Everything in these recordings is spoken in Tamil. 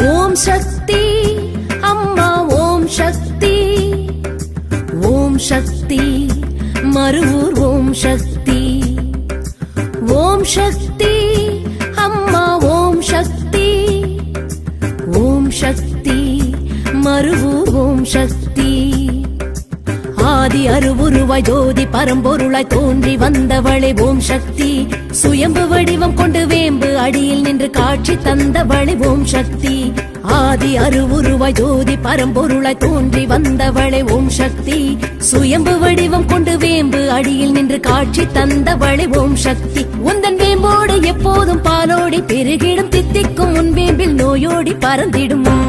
ஓம் சக்தி அம்மா ஓம் சக்தி. ஓம் சக்தி மறுவூர் ஓம் சக்தி. ஓம் சக்தி அம்மா ஓம் சக்தி. ஓம் சக்தி மறுவூர் ஓம் சக்தி. ஆதி அருவுருவாய் ஜோதி பரம்பொருளாய் தோன்றி வந்தவளே ஓம் சக்தி. சுயம்பு வடிவம் கொண்டு வேம்பு அடியில் நின்று காட்சி தந்தவளே ஓம் சக்தி. ஆதி அருவுருவாய் ஜோதி பரம்பொருளாய் தோன்றி வந்தவளே ஓம் சக்தி. சுயம்பு வடிவம் கொண்டு வேம்பு அடியில் நின்று காட்சி தந்தவளே ஓம் சக்தி. உந்தன் வேம்போடு எப்போதும் பாலோடி பெருகிடும் தித்திக்கும் உன் வேம்பில் நோயோடி பறந்திடும்.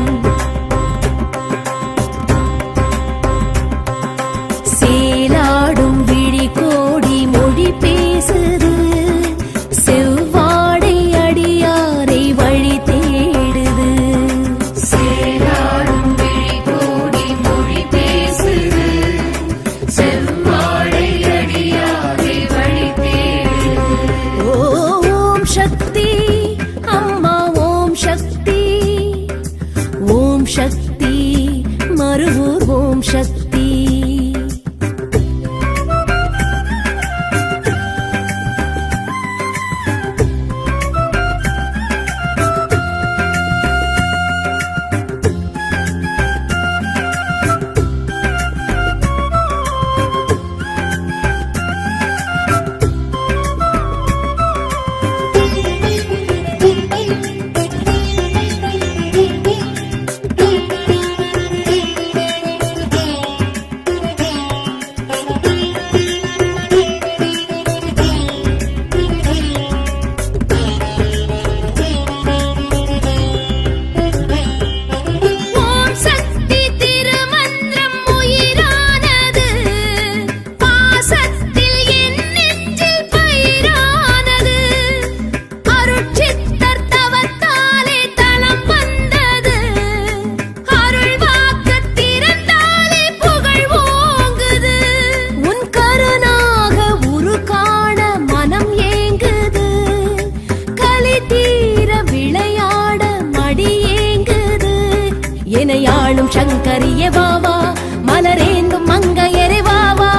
எனையாளும் சங்கரிய வாவா. மலரேந்தும் மங்கையரே வாவா.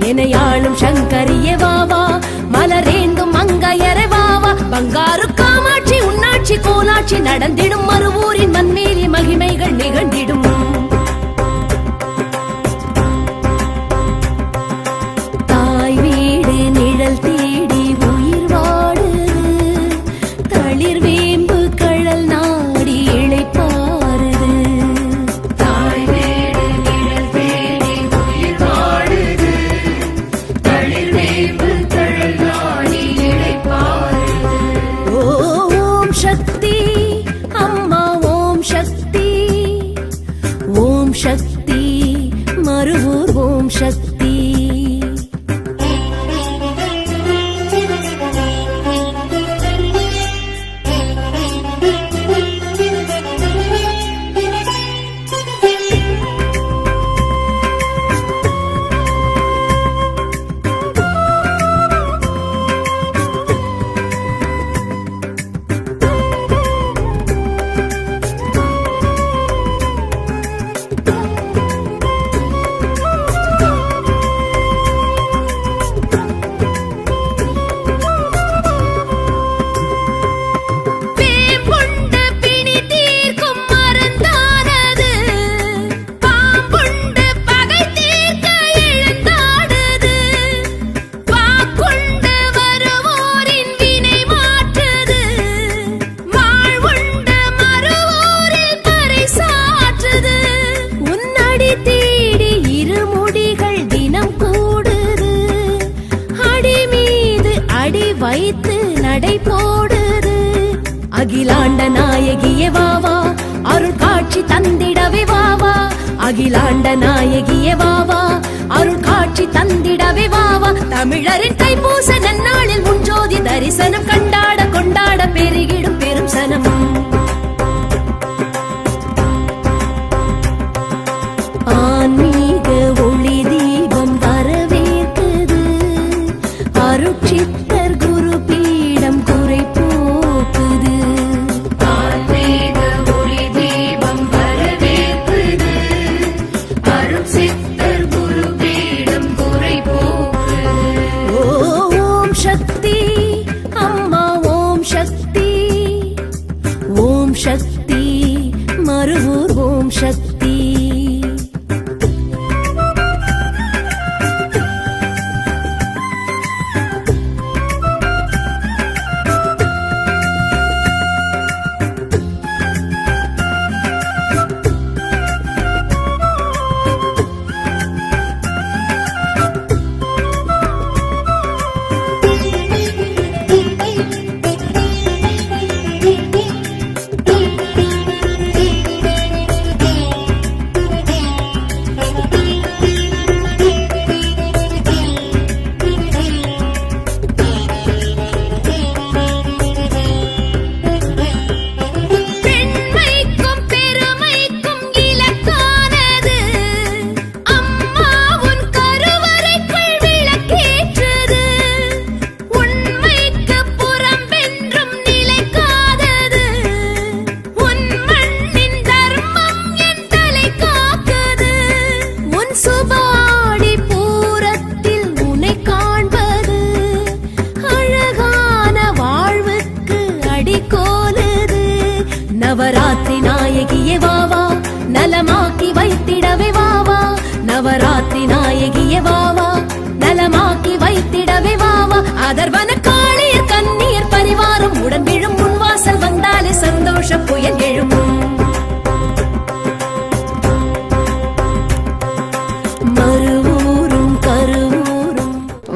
எனையாளும் சங்கரிய வாவா. மலரேந்தும் மங்கையரே வாவா. பங்காரு காமாட்சி உன்னாட்சி கோலாட்சி நடந்திடும் மறுவூரின் மண்மேலி மகிமைகள் நிகழ்ந்திடும். ஓம் நடை போடுது. அகிலாண்ட நாயகியே வாவா அருள் காட்சி தந்திடவே வாவா அகிலாண்ட நாயகியே வாவா அருள் காட்சி தந்திடவே வாவா தமிழரின் தைப்பூச நன்னாளில் முன்ஜோதி தரிசனம் கண்டாட கொண்டாட பெருகிடும் பெரும் சனம் நவராத்திரி